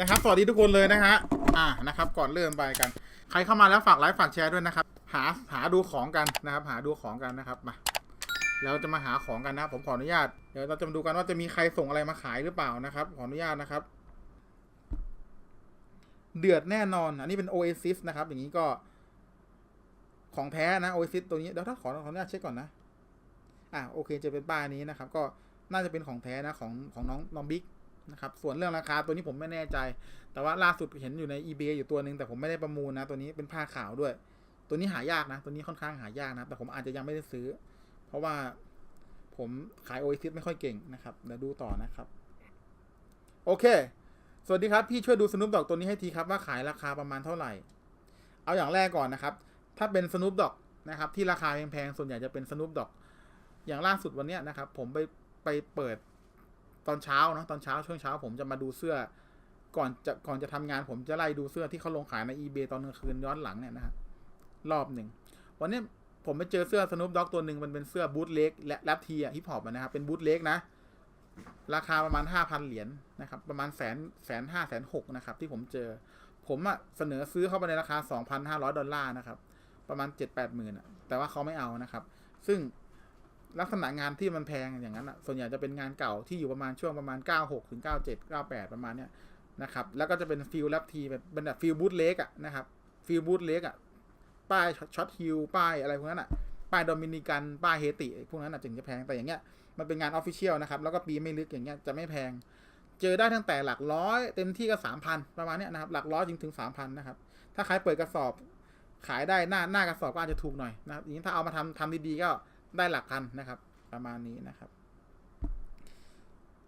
นะครับ สวัสดีทุกคนเลยนะฮะ อ่า นะครับ ก่อนเริ่มไปกัน ใครเข้ามาแล้วฝากไลค์ฝากแชร์ด้วยนะครับ หา หาดูของกันนะครับ หาดูของกันนะครับ มา เราจะมาหาของกันนะ ผมขออนุญาต เดี๋ยวเราจะมาดูกันว่าจะมีใครส่งอะไรมาขายหรือเปล่านะครับ ขออนุญาตนะครับ เดือดแน่นอน อันนี้เป็น Oasis นะครับ อย่างนี้ก็ ของแท้นะ Oasis ตัวนี้ เดี๋ยวถ้าขอขออนุญาตเช็คก่อนนะ อ่าโอเค จะเป็นป้ายนี้นะครับ ก็น่าจะเป็นของแท้นะของของน้องน้องบิ๊ก นะครับ ส่วนเรื่องราคาตัวนี้ผมไม่แน่ใจ แต่ว่าล่าสุดเห็นอยู่ใน eBay อยู่ตัวหนึ่งแต่ผมไม่ได้ประมูลนะ ตัวนี้เป็นผ้าขาวด้วย ตัวนี้หายากนะ ตัวนี้ค่อนข้างหายากนะ แต่ผมอาจจะยังไม่ได้ซื้อ เพราะว่าผมขายโอ s ซิไม่ค่อยเก่งนะครับเดี๋ยวดูต่อนะครับ โอเค สวัสดีครับ พี่ช่วยดูสนุปดอกตัวนี้ให้ทีครับว่าขายราคาประมาณเท่าไหร่ เอาอย่างแรกก่อนนะครับ ถ้าเป็นสนุปดอกนะครับ ที่ราคาแพงๆส่วนใหญ่จะเป็นสนุปดอก อย่างล่าสุดวันนี้นะครับ ผมไปไปเปิด ตอนเช้านะตอนเช้าช่วงเช้า ผมจะมาดูเสื้อ ก่อนจะก่อนจะทำงาน ผมจะไล่ดูเสื้อที่เขาลงขายใน eBay ตอนกลางคืนย้อนหลังเนี่ยนะครับรอบหนึ่งวันนี้ผมไปเจอเสื้อสนุปด็อกตัวหนึ่งมันเป็นเสื้อบูทเล็กและแรปทีอะฮิปฮอปนะครับเป็นบูทเล็กนะ ราคาประมาณห้าพันเหรียญนะครับ ประมาณแสนแสนห้าแสนหกนะครับ ที่ผมเจอ ผมอะเสนอซื้อเข้าไปในราคาสองพันห้าร้อยดอลลาร์นะครับ ประมาณเจ็ดแปดหมื่นอะแต่ว่าเขาไม่เอานะครับ ซึ่ง ลักษณะงานที่มันแพงอย่างนั้นอะส่วนใหญ่จะเป็นงานเก่าที่อยู่ประมาณช่วงประมาณ 96ถึง97 98 ประมาณเนี้ยนะครับแล้วก็จะเป็นฟิลแลบทีแบบเป็นแบบฟิลบูทเล็กอะนะครับฟิลบูทเล็กอะป้ายช็อตฮิลป้ายอะไรพวกนั้นอะป้ายโดมินิกันป้ายเฮติพวกนั้นอะถึงจะแพงแต่อย่างเงี้ยมันเป็นงานออฟฟิเชียลนะครับแล้วก็ปีไม่ลึกอย่างเงี้ยจะไม่แพง เจอได้ตั้งแต่หลักร้อยเต็มที่ก็3,000ประมาณเนี้ยนะครับหลักร้อยจริงถึง3,000นนะครับถ้าใครเปิดกระสอบขายได้หน้าหน้ากระสอบก็อาจจะถูกหน่อยนะครับอย่างนี้ถ้าเอามาทำทำดีๆก็ ได้หลักพันนะครับ ประมาณนี้นะครับ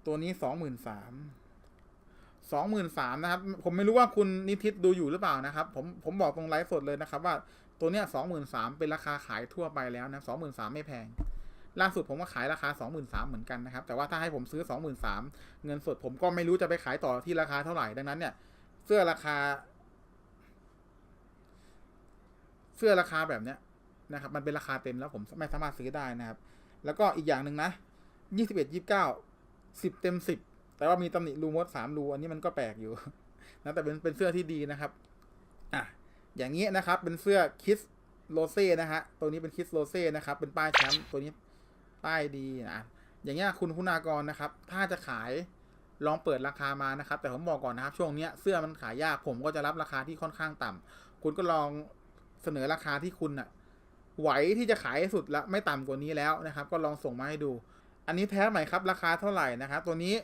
ตัวนี้สองหมื่นสามสองหมื่นสามนะครับ ผมไม่รู้ว่าคุณนิทิศดูอยู่หรือเปล่านะครับ ผมผมบอกตรงไลฟ์สดเลยนะครับ ว่าตัวเนี้ยสองหมื่นสามเป็นราคาขายทั่วไปแล้วนะสองหมื่นสามไม่แพง ล่าสุดผมก็ขายราคาสองหมื่นสามเหมือนกันนะครับ แต่ว่าถ้าให้ผมซื้อสองหมื่นสามเงินสดผมก็ไม่รู้จะไปขายต่อที่ราคาเท่าไหร่ดังนั้นเนี่ย เสื้อราคา เสื้อราคาแบบเนี้ย นะครับ มันเป็นราคาเต็มแล้วผมไม่สามารถซื้อได้นะครับ แล้วก็อีกอย่างหนึ่งนะยี่สิบเอ็ดยี่สิบเก้าสิบเต็มสิบแต่ว่ามีตำหนิรูมดสามรูอันนี้มันก็แปลกอยู่นะแต่เป็นเป็นเสื้อที่ดีนะครับอะอย่างนี้นะครับ เป็นเสื้อคิสโรเซ่นะฮะตัวนี้เป็นคิสโรเซ่นะครับ เป็นป้ายแชมป์ตัวนี้ป้ายดีนะอย่างเงี้ยคุณคุณากรนะครับ ถ้าจะขายลองเปิดราคามานะครับ แต่ผมบอกก่อนนะครับ ช่วงเนี้ยเสื้อมันขายยากผมก็จะรับราคาที่ค่อนข้างต่ำคุณก็ลองเสนอราคาที่คุณอะ ไหวที่จะขายให้สุดละไม่ต่ำกว่านี้แล้วนะครับ ก็ลองส่งมาให้ดู อันนี้แท้ไหมครับ ราคาเท่าไหร่นะครับ ตัวนี้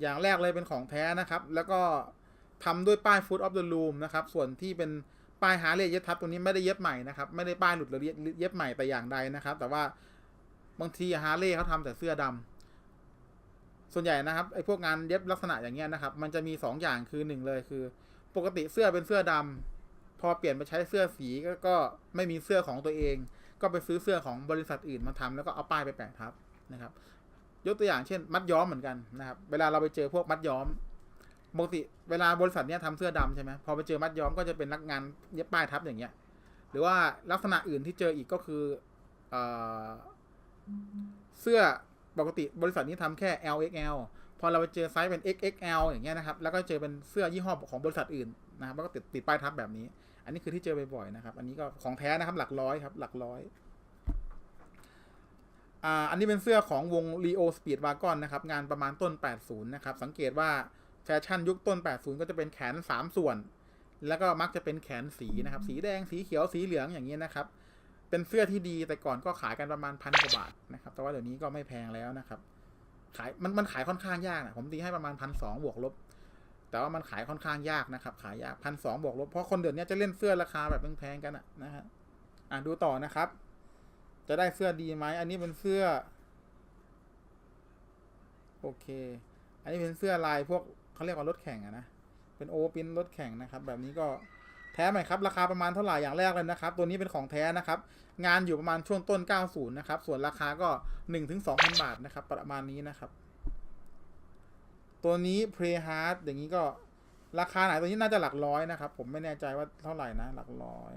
อย่างแรกเลยเป็นของแท้นะครับ แล้วก็ทำด้วยป้าย Foot of the Loom นะครับ ส่วนที่เป็นป้ายฮาร์เลย์เย็บทับตัวนี้ไม่ได้เย็บใหม่นะครับ ไม่ได้ป้ายหลุดหรือเย็บใหม่แต่อย่างใดนะครับ แต่ว่าบางทีฮาร์เลย์เขาทำแต่เสื้อดำส่วนใหญ่นะครับไอ้พวกงานเย็บลักษณะอย่างเงี้ยนะครับ มันจะมีสองอย่างคือหนึ่งเลยคือ ปกติเสื้อเป็นเสื้อดำ พอเปลี่ยนไปใช้เสื้อสีก็ก็ไม่มีเสื้อของตัวเอง ก็ไปซื้อเสื้อของบริษัทอื่นมาทำแล้วก็เอาป้ายไปแปะทับนะครับ ยกตัวอย่างเช่น มัดย้อมเหมือนกันนะครับ เวลาเราไปเจอพวกมัดย้อมปกติเวลาบริษัทเนี้ยทำเสื้อดำใช่ไหมพอไปเจอมัดย้อมก็จะเป็นนักงานเย็บป้ายทับอย่างเงี้ย หรือว่าลักษณะอื่นที่เจออีกก็คือเออเสื้อปกติบริษัทนี้ทำแค่ LXL พอเราไปเจอไซส์เป็น XXL อย่างเงี้ยนะครับ แล้วก็เจอเป็นเสื้อยี่ห้อของบริษัทอื่นนะครับแล้วก็ติดติดป้ายทับแบบนี้ อันนี้คือที่เจอบ่อยๆนะครับ อันนี้ก็ของแท้นะครับหลักร้อยครับ หลักร้อยอ่าอันนี้เป็นเสื้อของวง Leo Speed Wagon นะครับ งานประมาณต้น 80 นะครับ สังเกตว่าแฟชั่นยุคต้น 80 ก็จะเป็นแขน 3 ส่วน แล้วก็มักจะเป็นแขนสีนะครับ สีแดงสีเขียวสีเหลืองอย่างนี้นะครับ เป็นเสื้อที่ดีแต่ก่อนก็ขายกันประมาณพันกว่าบาทนะครับ แต่ว่าเดี๋ยวนี้ก็ไม่แพงแล้วนะครับ ขายมันมันขายค่อนข้างยากนะผมตีให้ประมาณพันสองบวกลบ แต่ว่ามันขายค่อนข้างยากนะครับ ขายยากพันสองบวกลบเพราะคนเดี๋ยวนี้จะเล่นเสื้อราคาแบบแพงๆกันอะนะฮะอะดูต่อนะครับ จะได้เสื้อดีไหมอันนี้เป็นเสื้อ โอเค อันนี้เป็นเสื้อลายพวกเขาเรียกว่ารถแข่งอะนะเป็นโอปินรถแข่งนะครับ แบบนี้ก็แท้ไหมครับ ราคาประมาณเท่าไหร่อย่างแรกเลยนะครับ ตัวนี้เป็นของแท้นะครับ งานอยู่ประมาณช่วงต้น 90 นะครับ ส่วนราคาก็ 1-2,000 บาทนะครับ ประมาณนี้นะครับ ตัวนี้ Play Hard อย่างนี้ก็ราคาไหนตัวนี้น่าจะหลักร้อยนะครับ ผมไม่แน่ใจว่าเท่าไหร่นะ หลักร้อย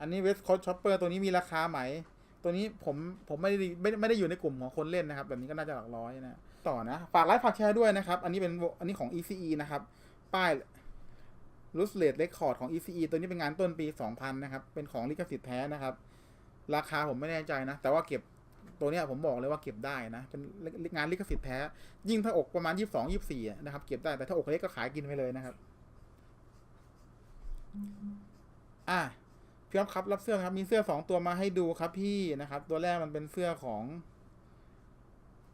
อันนี้ West Coast Shopper ตัวนี้มีราคาไหม ตัวนี้ผมผมไม่ได้ไม่ไม่ได้อยู่ในกลุ่มของคนเล่นนะครับ แบบนี้ก็น่าจะหลักร้อยนะ ต่อนะ ฝากไลค์ฝากแชร์ด้วยนะครับ อันนี้เป็นอันนี้ของ ECE นะครับ ป้ายรูสเลดเรคคอร์ดของ ECE ตัวนี้เป็นงานต้นปี 2000 นะครับ เป็นของลิขสิทธิ์แท้นะครับ ราคาผมไม่แน่ใจนะ แต่ว่าเก็บ ตัวเนี้ยผมบอกเลยว่าเก็บได้นะ เป็นงานลิขสิทธิ์แท้ ยิ่งถ้าอกประมาณ22 24อะนะครับ เก็บได้แต่ถ้าอกเล็กก็ขายกินไปเลยนะครับ อะพี่อ๊อฟครับรับเสื้อนะครับ มีเสื้อสองตัวมาให้ดูครับพี่นะครับ ตัวแรกมันเป็นเสื้อของ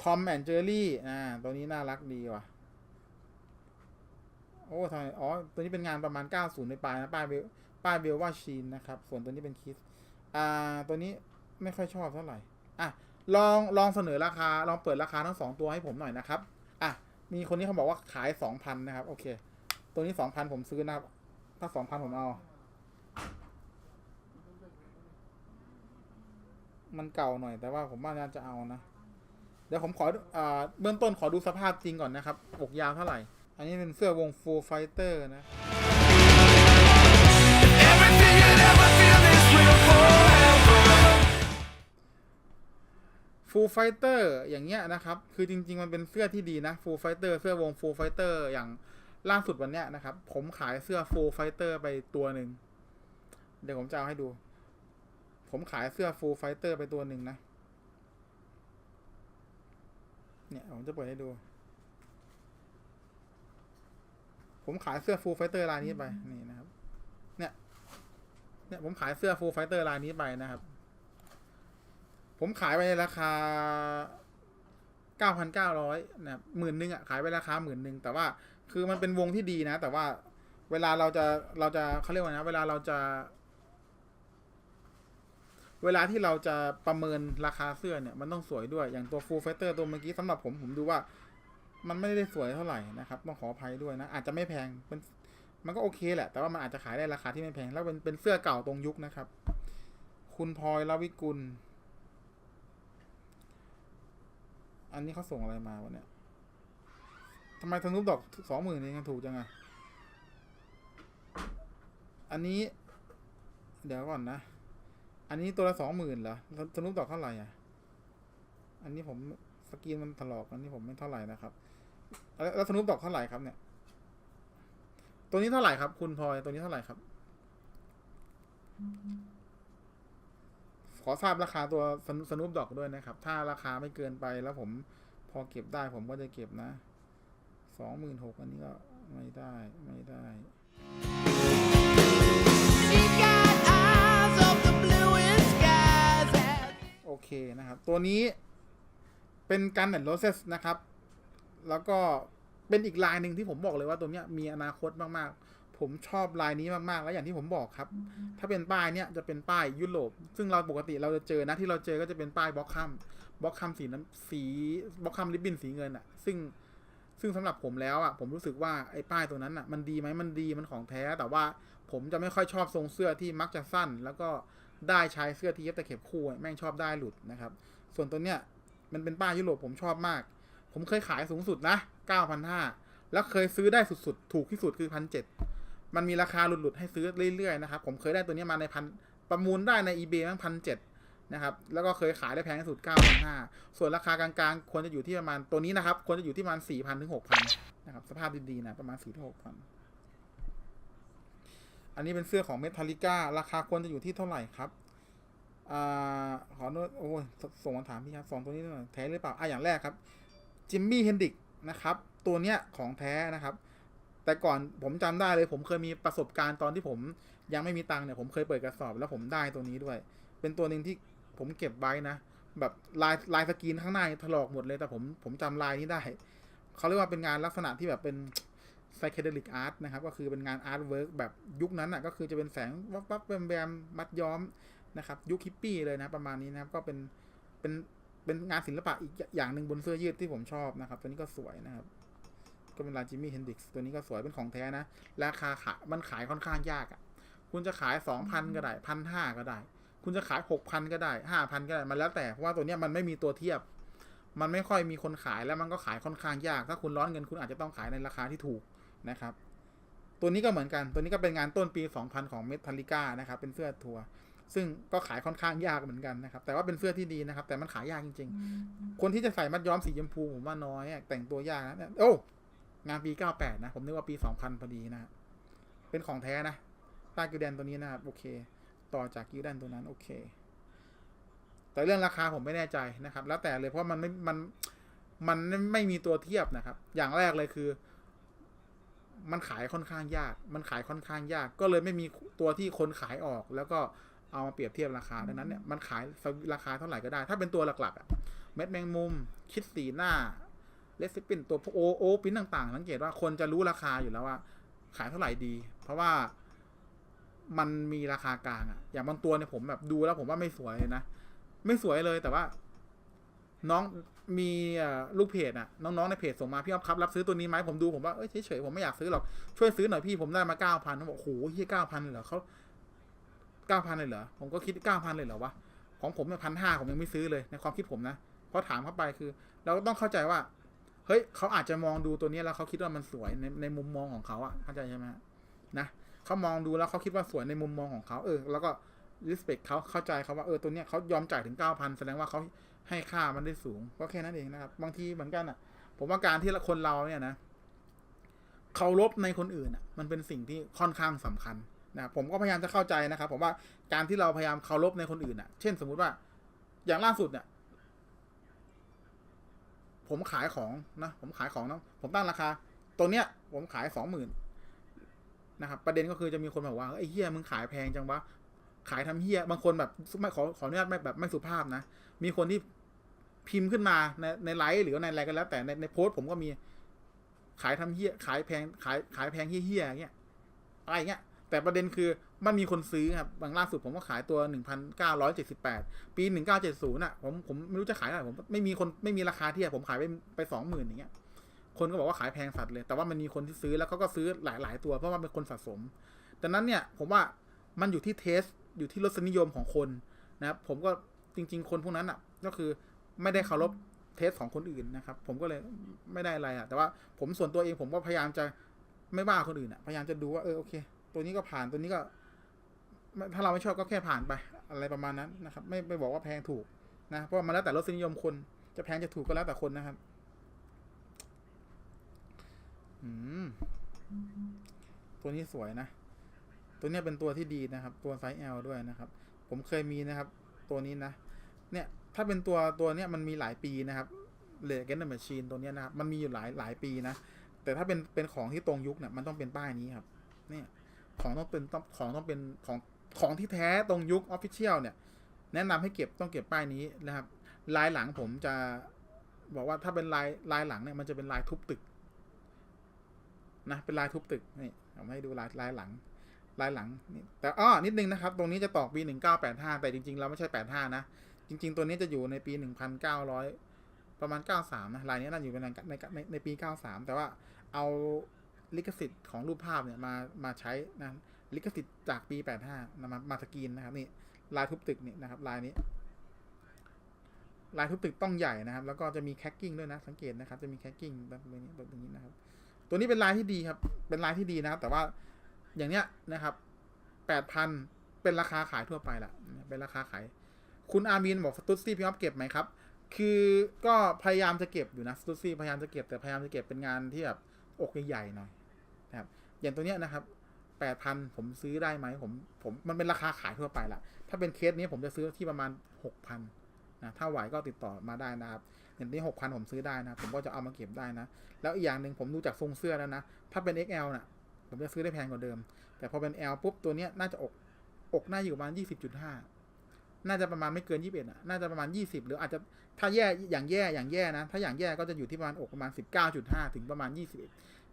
ทอมแอนเจอรี่อ่า ตัวนี้น่ารักดีว่ะ โอ้ทำไมอ๋อ ตัวนี้เป็นงานประมาณ 90 ในปลายนะ ป้ายเบลป้ายเบลว่าชีนนะครับ ส่วนตัวนี้เป็นคิส อ่า ตัวนี้ไม่ค่อยชอบเท่าไหร่ อะ ลองลองเสนอราคาลองเปิดราคาทั้งสองตัวให้ผมหน่อยนะครับอะมีคนนี้เขาบอกว่าขาย2,000นนะครับโอเค ตัวนี้2,000ผมซื้อนะครับ ถ้า2,000ผมเอา มันเก่าหน่อยแต่ว่าผมว่าน่าจะเอานะเดี๋ยวผมขออ่าเบื้องต้นขอดูสภาพจริงก่อนนะครับอกยาวเท่าไหร่ อันนี้เป็นเสื้อวง Full Fighter นะ Full Fighter อย่างเงี้ยนะครับ คือจริง ๆ มันเป็นเสื้อที่ดีนะ Full Fighter เสื้อวง Full Fighter อย่างล่าสุดวันเนี้ยนะครับ ผมขายเสื้อ Full Fighter ไปตัวหนึ่ง เดี๋ยวผมจะเอาให้ดู ผมขายเสื้อ Full Fighter ไปตัวหนึ่งนะ เนี่ยผมจะเปิดให้ดู ผมขายเสื้อ Full Fighter ลายนี้ไป นี่นะครับ เนี่ย เนี่ยผมขายเสื้อ Full Fighter ลายนี้ไปนะครับ ผมขายไปในราคา9,900นะครับหมื่นหนึ่งอะขายไปราคาหมื่นหนึ่งแต่ว่าคือมันเป็นวงที่ดีนะ แต่ว่าเวลาเราจะเราจะเขาเรียกว่านะ เวลาเราจะ เวลาที่เราจะประเมินราคาเสื้อเนี่ย มันต้องสวยด้วยอย่างตัว Full Fighter ตัวเมื่อกี้สำหรับผมผมดูว่า มันไม่ได้สวยเท่าไหร่นะครับต้องขออภัยด้วยนะอาจจะไม่แพงเป็นมันก็โอเคแหละ แต่ว่ามันอาจจะขายได้ราคาที่ไม่แพงแล้วเป็นเป็นเสื้อเก่าตรงยุคนะครับ คุณพลอยลวิกุล อันนี้เขาส่งอะไรมาวะเนี่ยทำไมทนุบดอกสองหมื่นเองถูกจังอะอันนี้ เดี๋ยวก่อนนะ อันนี้ตัวละสองหมื่นเหรอทนุบดอกเท่าไหร่อะ อันนี้ผมสกีนมันถลอกอันนี้ผมไม่เท่าไหร่นะครับ แล้วแล้วทนุบดอกเท่าไหร่ครับ เนี่ย ตัวนี้เท่าไหร่ครับ คุณพลอยตัวนี้เท่าไหร่ครับ ขอทราบราคาตัวสนุสนุปดอกด้วยนะครับ ถ้าราคาไม่เกินไปแล้วผมพอเก็บได้ผมก็จะเก็บนะสองหมื่นหกอันนี้ก็ไม่ได้ไม่ได้ She got eyes of the bluest skies. as โอเคนะครับ ตัวนี้เป็นกันแอนโรเซสนะครับ แล้วก็เป็นอีกลายหนึ่งที่ผมบอกเลยว่าตัวเนี้ยมีอนาคตมาก ๆ ผมชอบลายนี้มากๆ แล้วอย่างที่ผมบอกครับ ถ้าเป็นป้ายเนี้ยจะเป็นป้ายยุโรป ซึ่งเราปกติเราจะเจอนะที่เราเจอก็จะเป็นป้ายบล็อกคัมบล็อกคัมสีน้ำสีบล็อกคัมริบบิ้นสีเงินอะซึ่งซึ่งสำหรับผมแล้วอะผมรู้สึกว่าไอ้ป้ายตัวนั้นอะมันดีไหมมันดีมันของแท้ แต่ว่าผมจะไม่ค่อยชอบทรงเสื้อที่มักจะสั้น แล้วก็ได้ใช้เสื้อที่เย็บตะเข็บคู่แม่งชอบได้หลุดนะครับ ส่วนตัวเนี้ยมันเป็นป้ายยุโรปผมชอบมาก ผมเคยขายสูงสุดนะ9,500แล้วเคยซื้อได้สุดๆ ถูกที่สุดคือ1,700 มันมีราคาหลุดๆให้ซื้อเรื่อยๆนะครับ ผมเคยได้ตัวนี้มาในพันประมูลได้ใน eBay มั้งพันเจ็ดนะครับ แล้วก็เคยขายได้แพงที่สุด 9,500 ส่วนราคากลางๆ ควรจะอยู่ที่ประมาณตัวนี้นะครับ ควรจะอยู่ที่ประมาณ 4,000 ถึง 6,000 นะครับ สภาพดีๆนะ ประมาณ 4 ถึง 6,000 อันนี้เป็นเสื้อของเมทัลลิก้า ราคาควรจะอยู่ที่เท่าไหร่ครับอขอโน้ตโอ้ยส่งมาถามพี่ครับสองตัวนี้หน่อยแท้หรือเปล่า อะ อย่างแรกครับ จิมมี่ เฮนดิก นะครับ ตัวเนี้ยของแท้นะครับ แต่ก่อนผมจำได้เลย ผมเคยมีประสบการณ์ตอนที่ผมยังไม่มีตังค์เนี่ยผมเคยเปิดกระสอบแล้วผมได้ตัวนี้ด้วย เป็นตัวหนึ่งที่ผมเก็บไว้นะแบบลายลายสกรีนข้างหน้าถลอกหมดเลยแต่ผมผมจำลายนี้ได้เขาเรียกว่าเป็นงานลักษณะที่แบบเป็น psychedelic art นะครับ ก็คือเป็นงานอาร์ตเวิร์กแบบยุคนั้นอะก็คือจะเป็นแสงวับวับแวมแวมมัดย้อมนะครับ ยุคฮิปปี้เลยนะประมาณนี้นะครับ ก็เป็นเป็นเป็นงานศิลปะอีกอย่างหนึ่งบนเสื้อยืดที่ผมชอบนะครับ ตัวนี้ก็สวยนะครับ ก็เป็นลายจิมมี่เฮนดิกตัวนี้ก็สวยเป็นของแท้นะ ราคาขายมันขายค่อนข้างยากอะ่ะ คุณจะขายสองพันก็ได้พันห้าก็ได้ คุณจะขายหกพันก็ได้ห้าพันก็ได้ มันแล้วแต่เพราะว่าตัวเนี้ยมันไม่มีตัวเทียบ มันไม่ค่อยมีคนขายแล้วมันก็ขายค่อนข้างยาก ถ้าคุณร้อนเงินคุณอาจจะต้องขายในราคาที่ถูกนะครับ ตัวนี้ก็เหมือนกัน ตัวนี้ก็เป็นงานต้นปี 2000 ของเมทัลลิก้านะครับ เป็นเสื้อทัวร์ซึ่งก็ขายค่อนข้างยากเหมือนกันนะครับ แต่ว่าเป็นเสื้อที่ดีนะครับ แต่มันขายยากจริง ๆ คนที่จะใส่มัดย้อมสีชมพูผมว่าน้อยอะแต่งตัวยากนะเนี่ยโอ้ งานปี 98 นะ ผมนึกว่าปี 2000 พอดีนะ เป็นของแท้นะป้ากิวแดนตัวนี้นะครับ โอเค ต่อจากกิวแดนตัวนั้น โอเค แต่เรื่องราคาผมไม่แน่ใจนะครับ แล้วแต่เลยเพราะมันไม่ มัน มันไม่มีตัวเทียบนะครับ อย่างแรกเลยคือ มันขายค่อนข้างยาก มันขายค่อนข้างยาก ก็เลยไม่มีตัวที่คนขายออก แล้วก็เอามาเปรียบเทียบราคา ดังนั้นเนี่ย มันขายราคาเท่าไหร่ก็ได้ ถ้าเป็นตัวหลักๆอะเม็ดแมงมุม คิดสีหน้า เลสซิปินตัวโอโอปิ้นต่างๆ สังเกตว่าคนจะรู้ราคาอยู่แล้วว่า ขายเท่าไหร่ดี เพราะว่ามันมีราคากลางอะอย่างบางตัวเนี่ยผมแบบดูแล้วผมว่าไม่สวยเลยนะ ไม่สวยเลยแต่ว่า น้องมีลูกเพจอะน้องๆในเพจส่งมาพี่อ๊อฟครับรับซื้อตัวนี้ไหมผมดูผมว่าเอ้ยเฉยๆผมไม่อยากซื้อหรอกช่วยซื้อหน่อยพี่ผมได้มาเก้าพันเขาบอกโอ้โหเฮียเก้าพันเลยเหรอเขาเก้าพันเลยเหรอผมก็คิดเก้าพันเลยเหรอวะของผมเนี่ยพันห้าผมยังไม่ซื้อเลยในความคิดผมนะเพราะถามเข้าไปคือ เราก็ต้องเข้าใจว่า เฮ้ยเขาอาจจะมองดูตัวนี้แล้วเขาคิดว่ามันสวยในในมุมมองของเขาอะเข้าใจใช่ไหมนะเขามองดูแล้วเขาคิดว่าสวยในมุมมองของเขาเออ แล้วก็ respect เขาเข้าใจเขาว่าเออตัวเนี้ยเขายอมจ่ายถึงเก้าพันแสดงว่าเขาให้ค่ามันได้สูงก็แค่นั้นเองนะครับ บางทีเหมือนกันอะผมว่าการที่คนเราเนี่ยนะเคารพในคนอื่นอะมันเป็นสิ่งที่ค่อนข้างสำคัญนะผมก็พยายามจะเข้าใจนะครับผมว่าการที่เราพยายามเคารพในคนอื่นอะเช่นสมมุติว่าอย่างล่าสุดเนี่ย ผมขายของนะผมขายของนะผมตั้งราคา ตัวเนี้ย ผมขายสองหมื่นนะครับ ประเด็นก็คือจะมีคนบอกว่าไอ้เฮียมึงขายแพงจังวะขายทำเฮียบางคนแบบไม่ขอขออนุญาตไม่แบบไม่สุภาพนะ มีคนที่พิมพ์ขึ้นมาในในไลฟ์หรือในอะไรก็แล้ว แต่ในในโพสต์ผมก็มี ขายทำเฮียขายแพงขายขายแพงเฮี้ยอย่างเงี้ยอะไรเงี้ย แต่ประเด็นคือ มันมีคนซื้อครับบางล่าสุดผมก็ขายตัว 1,978 ปี 1970น่ะ ผมผมไม่รู้จะขายเท่าไรผมไม่มีคนไม่มีราคาเทียบผมขายไปไปสองหมื่นอย่างเงี้ย คนก็บอกว่าขายแพงสัตว์เลย แต่ว่ามันมีคนที่ซื้อแล้วเขาก็ซื้อหลาย ๆ ตัวเพราะว่าเป็นคนสะสมดังนั้นเนี่ยผมว่ามันอยู่ที่เทสอยู่ที่รสนิยมของคนนะครับผมก็จริง ๆ คนพวกนั้นอะ ก็คือไม่ได้เคารพเทสของคนอื่นนะครับ ผมก็เลยไม่ได้อะไรอะแต่ว่าผมส่วนตัวเองผมก็พยายามจะไม่ว่าคนอื่นอะพยายามจะดูว่าเออโอเค ตัวนี้ก็ผ่านตัวนี้ก็ ถ้าเราไม่ชอบก็แค่ผ่านไป อะไรประมาณนั้นนะครับ ไม่ไม่บอกว่าแพงถูกนะ เพราะมันแล้วแต่รสนิยมคน จะแพงจะถูกก็แล้วแต่คนนะครับ อืม ตัวนี้สวยนะ ตัวนี้เป็นตัวที่ดีนะครับ ตัวไซส์ L ด้วยนะครับ ผมเคยมีนะครับ ตัวนี้นะ เนี่ย ถ้าเป็นตัวตัวเนี้ยมันมีหลายปีนะครับเลเกนเดอร์มชีนตัวเนี้ยนะครับ มันมีอยู่หลายหลายปีนะ แต่ถ้าเป็นเป็นของที่ตรงยุคเนี่ยมันต้องเป็นป้ายนี้ครับ เนี่ย ของต้องเป็นต้องของต้องเป็นของ ของที่แท้ตรงยุคออฟฟิเชียลเนี่ย แนะนำให้เก็บต้องเก็บป้ายนี้นะครับ ลายหลังผมจะบอกว่าถ้าเป็นลายลายหลังเนี่ยมันจะเป็นลายทุบตึกนะเป็นลายทุบตึกนี่ผมให้ดูลายลายหลัง ลายหลังนี่แต่อ้อนิดนึงนะครับ ตรงนี้จะตอกปี 1985 แต่จริงๆเราไม่ใช่ 85 นะ จริง ๆ ตัวนี้จะอยู่ในปี 1900 ประมาณ 93 นะลายนี้น่าจะอยู่ในในในในปี 93 แต่ว่าเอาลิขสิทธิ์ของรูปภาพเนี่ยมามาใช้นะ ลิขสิทธิ์จากปี 85นะมามาสกรีนนะครับนี่ลายทุบตึกนี่นะครับลายนี้ ลายทุบตึกต้องใหญ่นะครับ แล้วก็จะมีแคคกิ้งด้วยนะ สังเกตนะครับ จะมีแคคกิ้งแบบนี้แบบนี้นะครับ ตัวนี้เป็นลายที่ดีครับ เป็นลายที่ดีนะครับ แต่ว่าอย่างเนี้ยนะครับแปดพันเป็นราคาขายทั่วไปละเป็นราคาขาย คุณอามีนบอกสตูดซี่พี่อ๊อฟเก็บไหมครับคือก็พยายามจะเก็บอยู่นะสตูดซี่พยายามจะเก็บแต่พยายามจะเก็บเป็นงานที่แบบอกใหญ่ๆหน่อยนะครับอย่างตัวเนี้ยนะครับ แปดพันผมซื้อได้ไหมผมผมมันเป็นราคาขายทั่วไปละถ้าเป็นเคสนี้ผมจะซื้อที่ประมาณหกพันนะถ้าไหวก็ติดต่อมาได้นะครับอย่างนี้หกพันผมซื้อได้นะผมก็จะเอามาเก็บได้นะ แล้วอีกอย่างหนึ่งผมดูจากทรงเสื้อแล้วนะ ถ้าเป็น XL น่ะ ผมจะซื้อได้แพงกว่าเดิม แต่พอเป็น L ปุ๊บตัวเนี้ยน่าจะอกอกน่าอยู่ประมาณ20.5น่าจะประมาณไม่เกิน21อะน่าจะประมาณ20หรืออาจจะถ้าแย่อย่างแย่อย่างแย่นะ ถ้าอย่างแย่ก็จะอยู่ที่ประมาณอกประมาณ19.5ถึงประมาณ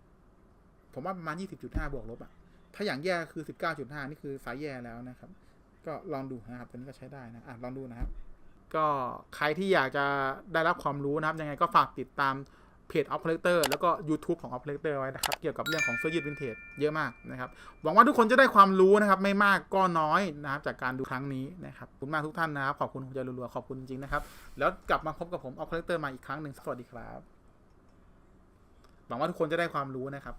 21ผมว่าประมาณ20.5บวกลบอะ ถ้าอย่างแย่คือ 19.5 นี่คือสายแย่แล้วนะครับ ก็ลองดูนะครับตัวนี้ก็ใช้ได้นะอะลองดูนะครับ ก็ใครที่อยากจะได้รับความรู้นะครับ ยังไงก็ฝากติดตามเพจ Off Collector แล้วก็ YouTube ของ Off Collector ไว้นะครับ เกี่ยวกับเรื่องของเสื้อยืดวินเทจเยอะมากนะครับ หวังว่าทุกคนจะได้ความรู้นะครับ ไม่มากก็น้อยนะครับจากการดูครั้งนี้นะครับขอบคุณมากทุกท่านนะครับ ขอบคุณคุณจะรัวๆขอบคุณจริงๆนะครับ แล้วกลับมาพบกับผม Off Collector มาอีกครั้งหนึ่งสวัสดีครับ หวังว่าทุกคนจะได้ความรู้นะครับ